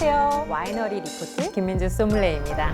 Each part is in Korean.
안녕하세요. 와이너리 리포트 김민주 소믈레입니다.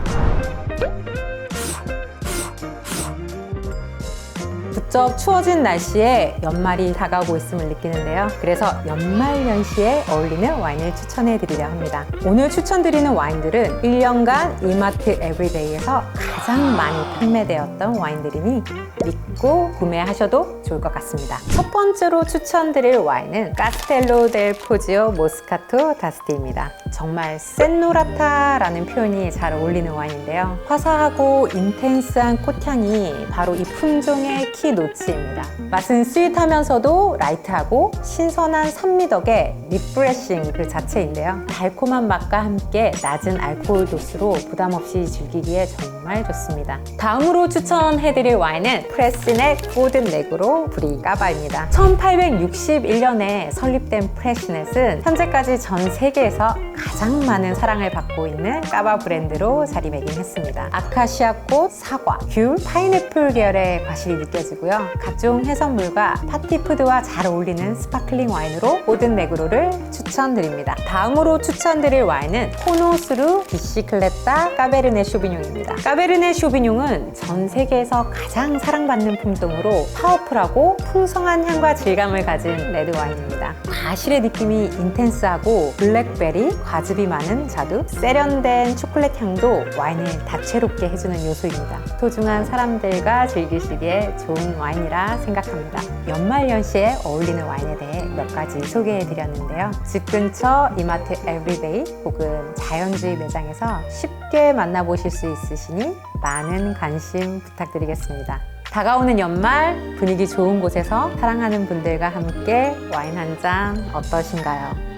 부쩍 추워진 날씨에 연말이 다가오고 있음을 느끼는데요. 그래서 연말 연시에 어울리는 와인을 추천해 드리려 합니다. 오늘 추천드리는 와인들은 1년간 이마트 에브리데이에서 가장 많이 판매되었던 와인들이니 믿고 구매하셔도 좋을 것 같습니다. 첫 번째로 추천드릴 와인은 카스텔로 델 포지오 모스카토 다스티입니다. 정말 센노라타라는 표현이 잘 어울리는 와인인데요. 화사하고 인텐스한 꽃향이 바로 이 품종의 키노츠입니다. 맛은 스윗하면서도 라이트하고 신선한 산미 덕에 리프레싱 그 자체인데요. 달콤한 맛과 함께 낮은 알코올 도수로 부담 없이 즐기기에 정말 좋습니다. 다음으로 추천해드릴 와인은 프레스 넷 고든 레그로 브리 까바입니다. 1861년에 설립된 프레스넷은 현재까지 전 세계에서 가장 많은 사랑을 받고 있는 까바 브랜드로 자리매김했습니다. 아카시아 꽃, 사과, 귤, 파인애플 계열의 과실이 느껴지고요. 각종 해산물과 파티푸드와 잘 어울리는 스파클링 와인으로 고든 레그로를 추천드립니다. 다음으로 추천드릴 와인은 코노스루 비시클레타 까베르네 쇼비뇽입니다. 까베르네 쇼비뇽은 전 세계에서 가장 사랑받는 품종으로 파워풀하고 풍성한 향과 질감을 가진 레드 와인입니다. 과실의 느낌이 인텐스하고 블랙베리, 과즙이 많은 자두, 세련된 초콜릿 향도 와인을 다채롭게 해주는 요소입니다. 소중한 사람들과 즐기시기에 좋은 와인이라 생각합니다. 연말연시에 어울리는 와인에 대해 몇 가지 소개해 드렸는데요. 집 근처 이마트 에브리데이 혹은 자연주의 매장에서 쉽게 만나보실 수 있으시니 많은 관심 부탁드리겠습니다. 다가오는 연말 분위기 좋은 곳에서 사랑하는 분들과 함께 와인 한 잔 어떠신가요?